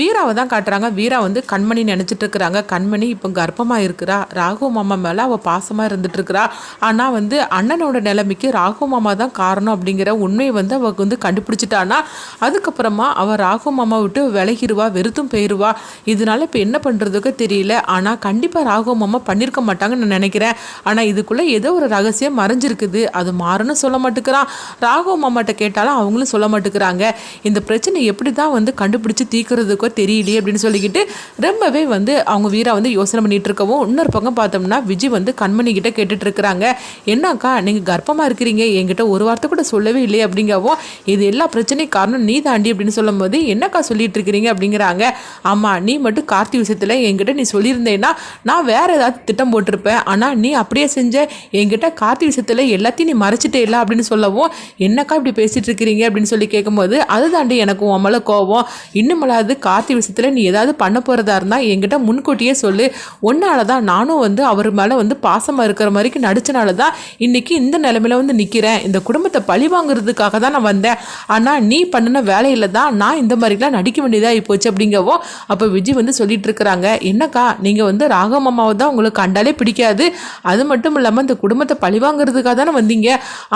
வீராவை தான் காட்டுறாங்க. வீரா வந்து கண்மணி நினச்சிட்டு இருக்கிறாங்க. கண்மணி இப்போ கர்ப்பமாக இருக்கிறா. ராகு மாமா மேலே அவள் பாசமாக இருந்துட்டு இருக்கிறா. ஆனால் வந்து அண்ணனோட நிலைமைக்கு ராகு மாமா தான் காரணம் அப்படிங்கிற உண்மையை வந்து அவளுக்கு வந்து கண்டுபிடிச்சிட்டானா. அதுக்கப்புறமா அவள் ராகு மாமா விட்டு விலகிடுவா வெறுத்தும் போயிடுவா இதனால இப்போ என்ன பண்ணுறதுக்கு தெரியல. ஆனால் கண்டிப்பாக ராகு மாமா பண்ணியிருக்க மாட்டாங்கன்னு நான் நினைக்கிறேன். ஆனால் இதுக்குள்ளே ஏதோ ஒரு ரகசியம் மறைஞ்சிருக்குது. அது மாறணும் சொல்ல மாட்டேங்கிறான். ராகு மாமாட்ட கேட்டாலும் அவங்களும் சொல்ல மாட்டேங்கிறாங்க. இந்த பிரச்சனை எப்படி தான் வந்து கண்டுபிடிச்சி இருக்கோ தெரியலையே அப்படின்னு சொல்லிக்கிட்டு ரொம்பவே வந்து அவங்க வீரா வந்து யோசனை பண்ணிட்டு இருக்கவும் இன்னொரு பக்கம் பார்த்தோம்னா விஜய் வந்து கண்மணி கிட்ட கேட்டுட்டு இருக்கிறாங்க. என்னக்கா நீங்கள் கர்ப்பமாக இருக்கிறீங்க. என்கிட்ட ஒரு வார்த்தை கூட சொல்லவே இல்லையே அப்படிங்கவும் இது எல்லா பிரச்சனையும் காரணம் நீ தாண்டி அப்படின்னு சொல்லும்போது என்னக்கா சொல்லிட்டு இருக்கிறீங்க? அப்படிங்கிறாங்க. ஆமாம் நீ மட்டும் கார்த்தி விஷயத்தில் என்கிட்ட நீ சொல்லியிருந்தேன்னா நான் வேற ஏதாவது திட்டம் போட்டிருப்பேன். ஆனால் நீ அப்படியே செஞ்ச என்கிட்ட கார்த்தி விஷயத்தில் எல்லாத்தையும் நீ மறைச்சிட்டே இல்லை அப்படின்னு சொல்லவும் என்னக்கா இப்படி பேசிட்டு இருக்கிறீங்க? அப்படின்னு சொல்லி கேட்கும்போது அது தாண்டி எனக்கு உன் மேலே கோவம் இன்னுமல்லாது கார்த்தி விஷயத்தில் நீ ஏதாவது பண்ண போகிறதா இருந்தால் என்கிட்ட முன்கூட்டியே சொல்லு. ஒன்னால தான் நானும் வந்து அவர் மேலே வந்து பாசமாக இருக்கிற மாதிரிக்கு நடிச்சனால தான் இன்றைக்கி இந்த நிலமையில வந்து நிற்கிறேன் இந்த குடும்பத்தை பழி வாங்குறதுக்காக தான் நான் வந்தேன். ஆனால் நீ பண்ணின வேலையில் தான் நான் இந்த மாதிரிலாம் நடிக்க வேண்டியதாக போச்சு அப்படிங்கவோ அப்போ விஜய் வந்து சொல்லிட்டு இருக்கிறாங்க. என்னக்கா நீங்கள் வந்து ராகவ மாமாவை தான் உங்களுக்கு கண்டாலே பிடிக்காது. அது மட்டும் இல்லாமல் இந்த குடும்பத்தை பழி வாங்குறதுக்காக தானே வந்தீங்க.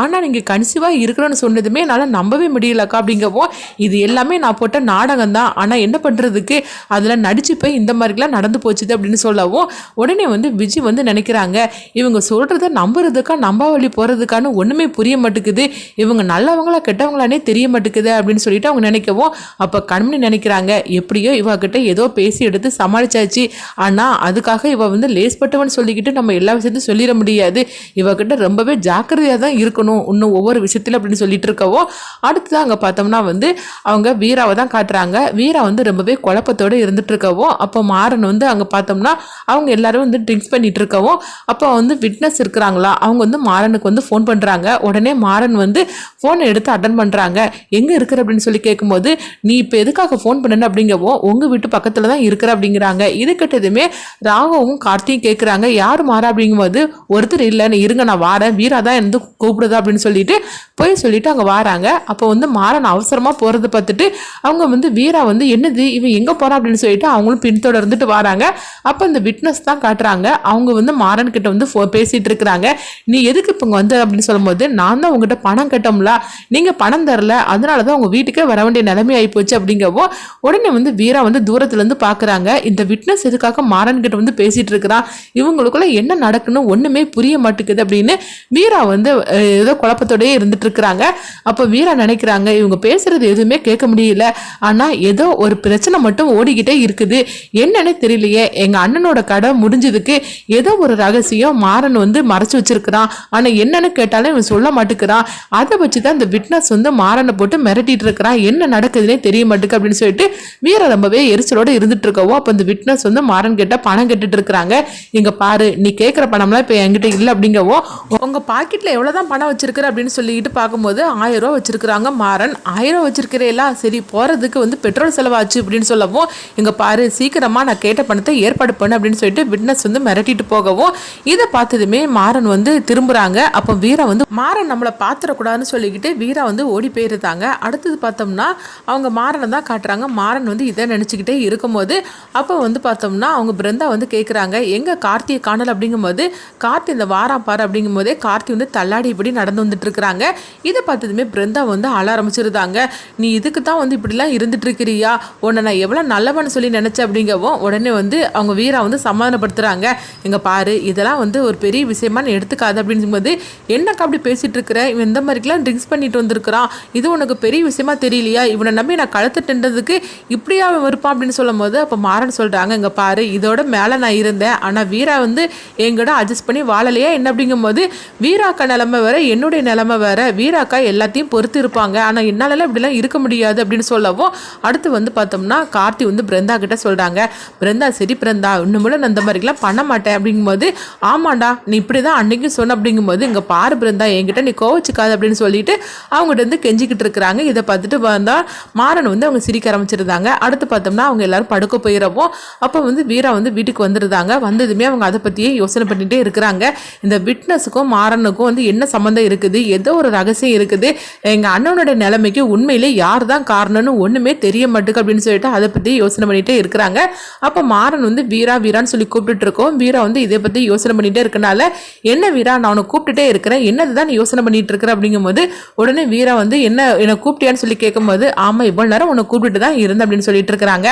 ஆனால் நீங்கள் கன்சீவாக இருக்கிறோன்னு சொன்னதுமே என்னால் நம்பவே முடியலக்கா அப்படிங்கவோ இது எல்லாமே நான் போட்ட நாடகம் தான் ஆனால் என்ன பண்ணுறதுக்கு அதில் நடிச்சு போய் இந்த மாதிரிலாம் நடந்து போச்சுது அப்படின்னு சொல்லவும் உடனே வந்து விஜய் வந்து நினைக்கிறாங்க இவங்க சொல்கிறத நம்புறதுக்கா நம்பாவளி போகிறதுக்கான்னு போகிறதுக்கான ஒன்றுமே புரிய மாட்டேங்குது. இவங்க நல்லவங்களா கெட்டவங்களானே தெரிய மாட்டேங்குது அப்படின்னு சொல்லிட்டு அவங்க நினைக்கவும் அப்போ கண்மணி நினைக்கிறாங்க எப்படியோ இவகிட்ட ஏதோ பேசி எடுத்து சமாளிச்சாச்சு. ஆனால் அதுக்காக இவ வந்து லேஸ்பட்டவன் சொல்லிக்கிட்டு நம்ம எல்லா விஷயத்தையும் சொல்லிட முடியாது. இவகிட்ட ரொம்பவே ஜாக்கிரதையாக தான் இருக்கணும் இன்னும் ஒவ்வொரு விஷயத்தில் அப்படின்னு சொல்லிட்டு இருக்கவும். அடுத்ததான் அங்கே பார்த்தோம்னா வந்து அவங்க வீராவை தான் காட்டுறாங்க. வீரா வந்து ரொம்பவே குழப்பத்தோடு இருந்துட்டு இருக்கவும் அப்போ மாறன் வந்து அங்கே பார்த்தோம்னா அவங்க எல்லாரும் வந்து ட்ரிங்க்ஸ் பண்ணிட்டு இருக்கவும் அப்போ வந்து விட்னஸ் இருக்கிறாங்களா? அவங்க வந்து மாறனுக்கு வந்து ஃபோன் பண்ணுறாங்க உடனே மாறன் வந்து ஃபோனை எடுத்து அட்டன் பண்ணுறாங்க எங்கே இருக்கிற? அப்படின்னு சொல்லி கேட்கும்போது நீ இப்போ எதுக்காக ஃபோன் பண்ணணும் அப்படிங்கவோ உங்கள் வீட்டு பக்கத்தில் தான் இருக்கிற? அப்படிங்கிறாங்க. இது கிட்டதுமே ராகவும் கார்த்தியும் கேட்குறாங்க யார் மாறா? அப்படிங்கும்போது ஒருத்தர் இல்லைன்னு இருங்க நான் வாரேன். வீரா தான் வந்து கூப்பிடுதா? அப்படின்னு சொல்லிட்டு போய் சொல்லிட்டு அங்கே வாராங்க. அப்போ வந்து மாறன் அவசரமாக போகிறத பார்த்துட்டு அவங்க வந்து வீரா வந்து என்னது? இவன் எங்கே போகிறா அப்படின்னு சொல்லிட்டு அவங்களும் பின்தொடர்ந்துட்டு வராங்க. அப்போ இந்த விட்னஸ் தான் காட்டுறாங்க. அவங்க வந்து மாறன் கிட்ட வந்து ஃபோ- பேசிட்டு இருக்கிறாங்க. நீ எதுக்கு இப்போ இங்கே வந்த அப்படின்னு சொல்லும்போது நான் தான் உங்ககிட்ட பணம் கட்டோம்ல. நீங்கள் பணம் தரல. அதனால தான் உங்கள் வீட்டுக்கே வர வேண்டிய நிலைமை ஆகிப்போச்சு அப்படிங்கவோ உடனே வந்து வீரா வந்து தூரத்துலேருந்து பார்க்குறாங்க இந்த விட்னஸ் எதுக்காக மாறன் கிட்ட வந்து பேசிட்டு இருக்கிறான் இவங்களுக்குள்ள என்ன நடக்குன்னு ஒன்றுமே புரிய மாட்டேங்குது அப்படின்னு வீரா வந்து ஏதோ குழப்பத்தோடயே இருந்துட்டு இருக்கிறாங்க. அப்போ வீரா நினைக்கிறாங்க இவங்க பேசுறது எதுவுமே கேட்க முடியல. ஆனால் ஏதோ ஒரு பிரச்சனை மட்டும் ஓடிக்கிட்டே இருக்குது. என்னன்னு தெரியலையே. எங்கள் அண்ணனோட கடை முடிஞ்சதுக்கு ஏதோ ஒரு ரகசியம் மாறன் வந்து மறைச்சு வச்சிருக்கிறான். ஆனால் என்னன்னு கேட்டாலும் இவன் சொல்ல மாட்டேங்கிறான். அதை வச்சு தான் இந்த விட்னஸ் வந்து மாறனை போட்டு மிரட்டிட்டு இருக்கிறான். என்ன நடக்குதுன்னே தெரிய மாட்டேங்குது அப்படின்னு சொல்லிட்டு வீரா ரொம்பவே எரிச்சலோட இருந்துட்டு இருக்கவோ அப்போ இந்த விட்னஸ் வந்து மாறன் கிட்ட பணம் கேட்டுட்டு இருக்கிறாங்க. இங்க பாரு நீ கேட்குற பணம்லாம் இப்போ என்கிட்ட இல்லை அப்படிங்கவோ உங்க பாக்கெட்ல எவ்வளவுதான் பணம் வச்சிருக்கிற அப்படின்னு சொல்லிட்டு பார்க்கும்போது ஆயிரம் ரூபா வச்சிருக்கிறாங்க மாறன். ஆயிரம் ரூபா வச்சிருக்கிறேலா சரி போறதுக்கு வந்து பெட்ரோல் செலவாச்சு அப்படின்னு சொல்லவும் இங்கே பாரு சீக்கிரமாக நான் கேட்ட பணத்தை ஏற்பாடு பண்ணு அப்படின்னு சொல்லிட்டு விட்னஸ் வந்து மிரட்டிட்டு போகவும் இதை பார்த்ததுமே மாறன் வந்து திரும்புகிறாங்க அப்போ வீரா வந்து மாறன் நம்மளை பார்த்துடக்கூடாதுன்னு சொல்லிக்கிட்டு வீரா வந்து ஓடி போயிருந்தாங்க. அடுத்தது பார்த்தோம்னா அவங்க மாறனை தான் காட்டுறாங்க. மாறன் வந்து இதை நினச்சிக்கிட்டே இருக்கும்போது அப்போ வந்து பார்த்தோம்னா அவங்க பிருந்தா வந்து கேட்குறாங்க எங்கே கார்த்தியை காணல்? அப்படிங்கும்போது கார்த்தி இந்த வாரம் பாரு அப்படிங்கும்போதே கார்த்தி வந்து தள்ளாடி இப்படி நடந்து வந்துட்டு இருக்கிறாங்க. இதை பார்த்ததுமே பிருந்தா வந்து அழ ஆரம்பிச்சிருந்தாங்க. நீ இதுக்கு தான் வந்து இப்படிலாம் இருந்துட்டு இருக்கிறியா? உன்னை நான் எவ்வளோ நல்லவன்னு சொல்லி நினச்சேன் அப்படிங்கவும் உடனே வந்து அவங்க வீரா வந்து சமாதானப்படுத்துகிறாங்க எங்கள் பாரு இதெல்லாம் வந்து ஒரு பெரிய விஷயமா எடுத்துக்காது எடுத்துக்காது அப்படிங்கும்போது என்னக்கா அப்படி பேசிகிட்டு இருக்கிற? இவன் இந்த மாதிரிக்கெலாம் ட்ரிங்க்ஸ் பண்ணிட்டு வந்திருக்கிறான். இது உனக்கு பெரிய விஷயமா தெரியலையா? இவனை நம்பி நான் கழுத்துட்டுன்றதுக்கு இப்படியா அவன் இருப்பான் அப்படின்னு சொல்லும் போது அப்போ மாறன் சொல்கிறாங்க இங்கே பாரு இதோட மேலே நான் இருந்தேன். ஆனால் வீரா வந்து என்கிட்ட அட்ஜஸ்ட் பண்ணி வாழலையா என்ன? அப்படிங்கும்போது வீராக்கா நிலமை வேற என்னுடைய நிலமை வேற. வீராக்கா எல்லாத்தையும் பொறுத்து இருப்பாங்க ஆனால் என்னாலலாம் இப்படிலாம் இருக்க முடியாது அப்படின்னு சொல்லவும் அடுத்து வந்து பார்த்தோம். பார்த்தோம்னா கார்த்தி வந்து பிருந்தா கிட்ட சொல்கிறாங்க பிருந்தா சரி பிருந்தா இன்னும் நான் இந்த மாதிரிலாம் பண்ண மாட்டேன். அப்படிங்கும்போது ஆமாண்டா நீ இப்படி தான் அன்னைக்கும் சொன்ன. அப்படிங்கும்போது இங்கே பாரு பிருந்தா என்கிட்ட நீ கோவச்சிக்காது. அப்படின்னு சொல்லிட்டு அவங்ககிட்ட வந்து கெஞ்சிக்கிட்டு இருக்கிறாங்க. இதை பார்த்துட்டு வந்தால் மாறன் வந்து அவங்க சிரிக்க ஆரம்பிச்சிருந்தாங்க. அடுத்து பார்த்தோம்னா அவங்க எல்லாரும் படுக்க போயிடவும் அப்போ வந்து வீரா வந்து வீட்டுக்கு வந்துருந்தாங்க. வந்ததுமே அவங்க அதை பற்றியே யோசனை பண்ணிகிட்டே இருக்கிறாங்க. இந்த விட்னஸுக்கும் மாறனுக்கும் வந்து என்ன சம்மந்தம் இருக்குது? ஏதோ ஒரு ரகசியம் இருக்குது. எங்கள் அண்ணனுடைய நிலைமைக்கு உண்மையிலே யார் தான் காரணம்னு ஒன்றுமே தெரிய மாட்டுக்கு அப்படின்னு சொல்லிட்டு அதை பற்றி யோசனை பண்ணிகிட்டே இருக்கிறாங்க. அப்போ மாறன் வந்து வீரா வீரான்னு சொல்லி கூப்பிட்டுட்டு இருக்கோம். வீரா வந்து இதை பற்றி யோசனை பண்ணிகிட்டே இருக்கனால என்ன வீரா நான் உனக்கு கூப்பிட்டுட்டே இருக்கிறேன். என்னது தான் நீ யோசனை பண்ணிகிட்டு இருக்கிற? அப்படிங்கும்போது உடனே வீரா வந்து என்ன என்னை கூப்பிட்டியான்னு சொல்லி கேட்கும்போது ஆமாம் இவ்வளோ நேரம் உன்னை கூப்பிட்டு தான் இருந்தேன் அப்படின்னு சொல்லிட்டு இருக்கிறாங்க.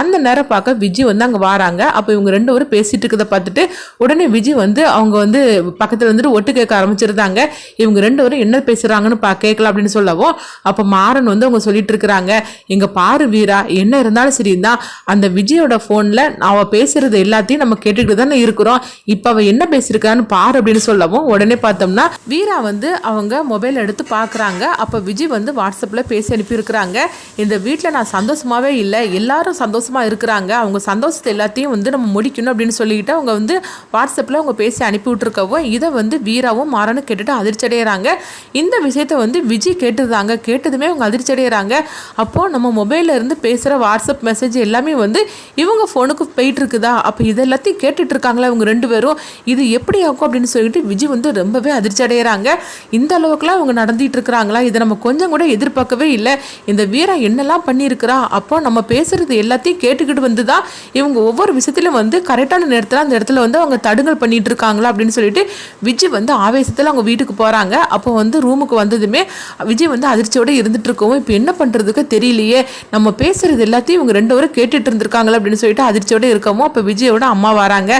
அந்த நேரம் பார்க்க விஜய் வந்து அங்கே வராங்க. அப்போ இவங்க ரெண்டு பேரும் பேசிட்டு இருக்கிறத பார்த்துட்டு உடனே விஜய் வந்து அவங்க வந்து பக்கத்தில் வந்துட்டு ஒட்டு கேட்க ஆரம்பிச்சிருந்தாங்க. இவங்க ரெண்டு பேரும் என்ன பேசுகிறாங்கன்னு பா கேட்கலாம் அப்படின்னு சொல்லவும் அப்போ மாறன் வந்து அவங்க சொல்லிட்டு இருக்கிறாங்க எங்கள் பாரு வீரா என்ன இருந்தாலும் சரி தான் அந்த விஜயோட ஃபோனில் அவள் பேசுகிறது எல்லாத்தையும் நம்ம கேட்டுக்கிட்டு தானே இருக்கிறோம். இப்போ அவள் என்ன பேசியிருக்கான்னு பாரு அப்படின்னு சொல்லவும் உடனே பார்த்தோம்னா வீரா வந்து அவங்க மொபைல் எடுத்து பார்க்குறாங்க அப்போ விஜய் வந்து வாட்ஸ்அப்பில் பேசி அனுப்பியிருக்கிறாங்க. இந்த வீட்டில் நான் சந்தோஷமாகவே இல்லை. எல்லாரும் சந்தோஷமாக இருக்கிறாங்க. அவங்க சந்தோஷத்தை எல்லாத்தையும் வந்து நம்ம முடிக்கணும் அப்படின்னு சொல்லிக்கிட்டு அவங்க வந்து வாட்ஸ்அப்பில் அவங்க பேசி அனுப்பி விட்டுருக்கவும் இதை வந்து வீராவும் மாறனும் கேட்டுட்டு அதிர்ச்சி அடைகிறாங்க இந்த விஷயத்த வந்து விஜய் கேட்டுருந்தாங்க. கேட்டதுமே அவங்க அதிர்ச்சி அடைகிறாங்க அப்போது நம்ம மொபைலில் இருந்து பேச பேசுகிற வாட்ஸ்அப் மெசேஜ் எல்லாமே வந்து இவங்க ஃபோனுக்கு போயிட்டு இருக்குதா அப்போ இது எல்லாத்தையும் கேட்டுட்டு இருக்காங்களா இவங்க ரெண்டு பேரும். இது எப்படி ஆகும் அப்படின்னு சொல்லிட்டு விஜய் வந்து ரொம்பவே அதிர்ச்சி அடைகிறாங்க இந்த அளவுக்குலாம் இவங்க நடந்துட்டு இருக்கிறாங்களா இதை நம்ம கொஞ்சம் கூட எதிர்பார்க்கவே இல்லை. இந்த வீரா என்னெல்லாம் பண்ணியிருக்கிறா? அப்போ நம்ம பேசுறது எல்லாத்தையும் கேட்டுக்கிட்டு வந்து தான் இவங்க ஒவ்வொரு விஷயத்திலும் வந்து கரெக்டான நேரத்தில் அந்த இடத்துல வந்து அவங்க தடுங்கல் பண்ணிட்டு இருக்காங்களா அப்படின்னு சொல்லிட்டு விஜய் வந்து ஆவேசத்தில் அவங்க வீட்டுக்கு போகிறாங்க அப்போ வந்து ரூமுக்கு வந்ததுமே விஜய் வந்து அதிர்ச்சியோட இருந்துட்டு இருக்கவும் இப்போ என்ன பண்ணுறதுக்கு தெரியலையே. நம்ம இது எல்லாத்தையும் இவங்க ரெண்டு பேரும் கேட்டுட்டு இருந்திருக்காங்களா அப்படின்னு சொல்லிட்டு அதிர்ச்சியோட இருக்கவும் அப்போ விஜயோட அம்மா வராங்க.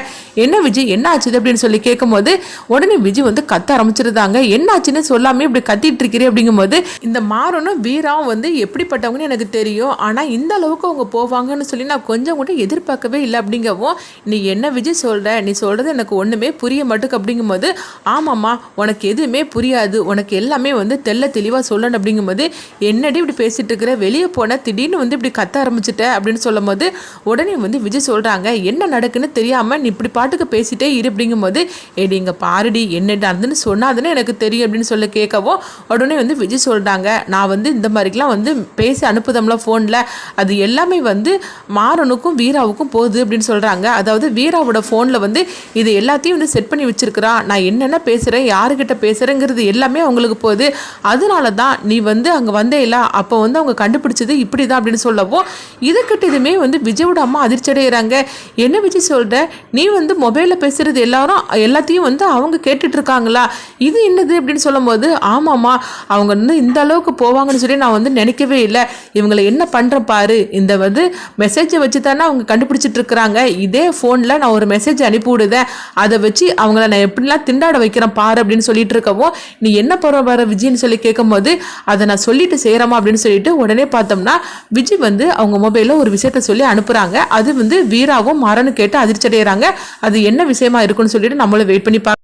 என்ன விஜய் என்ன ஆச்சுது அப்படின்னு சொல்லி கேட்கும்போது உடனே விஜய் வந்து கத்த ஆரம்பிச்சிருந்தாங்க. என்ன ஆச்சுன்னு சொல்லாமே இப்படி கத்திட்டு இருக்கிறே அப்படிங்கும்போது இந்த மாறனும் வீராவும் வந்து எப்படிப்பட்டவங்கன்னு எனக்கு தெரியும். ஆனால் இந்த அளவுக்கு அவங்க போவாங்கன்னு சொல்லி நான் கொஞ்சம் கூட எதிர்பார்க்கவே இல்லை அப்படிங்கவும் நீ என்ன விஜய் சொல்கிற நீ சொல்கிறது எனக்கு ஒன்றுமே புரிய மாட்டுக்கு அப்படிங்கும்போது ஆமாம்மா உனக்கு எதுவுமே புரியாது. உனக்கு எல்லாமே வந்து தெல்ல தெளிவாக சொல்லணும் அப்படிங்கும்போது என்னடி இப்படி பேசிட்டு இருக்கிற? வெளியே போன திடீர்னு வந்து இப்படி கத்த ஆரம்பிச்சிட்ட அப்படின்னு சொல்லும் போது உடனே வந்து விஜய் சொல்கிறாங்க என்ன நடக்குன்னு தெரியாமல் நீ இப்படி பாட்டுக்கு பேசிட்டே இரு அப்படிங்கும்போது ஏடி இங்கே பாருடி என்ன நடந்துன்னு சொன்னாதுன்னு எனக்கு தெரியும் அப்படின்னு சொல்லி கேட்கவும் உடனே வந்து விஜய் சொல்கிறாங்க நான் வந்து இந்த மாதிரிக்கெலாம் வந்து பேசி அனுப்புதம்ல ஃபோனில் அது எல்லாமே வந்து மாறனுக்கும் வீராவுக்கும் போகுது அப்படின்னு சொல்கிறாங்க அதாவது வீராவோட ஃபோனில் வந்து இது எல்லாத்தையும் வந்து செட் பண்ணி வச்சிருக்கிறான் நான் என்னென்ன பேசுகிறேன் யாருக்கிட்ட பேசுகிறேங்கிறது எல்லாமே அவங்களுக்கு போகுது. அதனால தான் நீ வந்து அங்கே வந்தே இல்லை அப்போ வந்து அவங்க கண்டுபிடிச்சது இப்படி தான் அப்படின்னு சொல்லவும் இது கிட்டதுமே வந்து விஜயோட அம்மா அதிர்ச்சி அடைகிறாங்க என்ன விஜய் சொல்கிற நீ வந்து மொபைலில் பேசுகிறது எல்லாரும் எல்லாத்தையும் வந்து அவங்க கேட்டுட்டு இருக்காங்களா? இது என்னது அப்படின்னு சொல்லும்போது ஆமாம்மா அவங்க வந்து இந்த அளவுக்கு போவாங்கன்னு சொல்லி நான் வந்து நினைக்கவே இல்லை. இவங்களை என்ன பண்ணுறேன் பாரு? இந்த வந்து மெசேஜை வச்சு தானே அவங்க கண்டுபிடிச்சிட்டு இருக்கிறாங்க. இதே ஃபோனில் நான் ஒரு மெசேஜ் அனுப்பி விடுதேன். அதை வச்சு அவங்கள நான் எப்படிலாம் திண்டாட வைக்கிறேன் பாரு அப்படின்னு சொல்லிட்டு இருக்கவும் நீ என்ன போகிற வர விஜய்னு சொல்லி கேட்கும்போது அதை நான் சொல்லிட்டு செய்கிறேமா அப்படின்னு சொல்லிட்டு உடனே பார்த்தோம்னா விஜய் வந்து அவங்க மொபைலில் ஒரு விஷயத்த சொல்லி அனுப்புகிறாங்க அது வந்து வீராவும் மரன்னு கேட்டு அதிர்ச்சி அடைகிறாங்க அது என்ன விஷயமா இருக்குன்னு சொல்லிட்டு நம்மளும் வெயிட் பண்ணி பார்க்க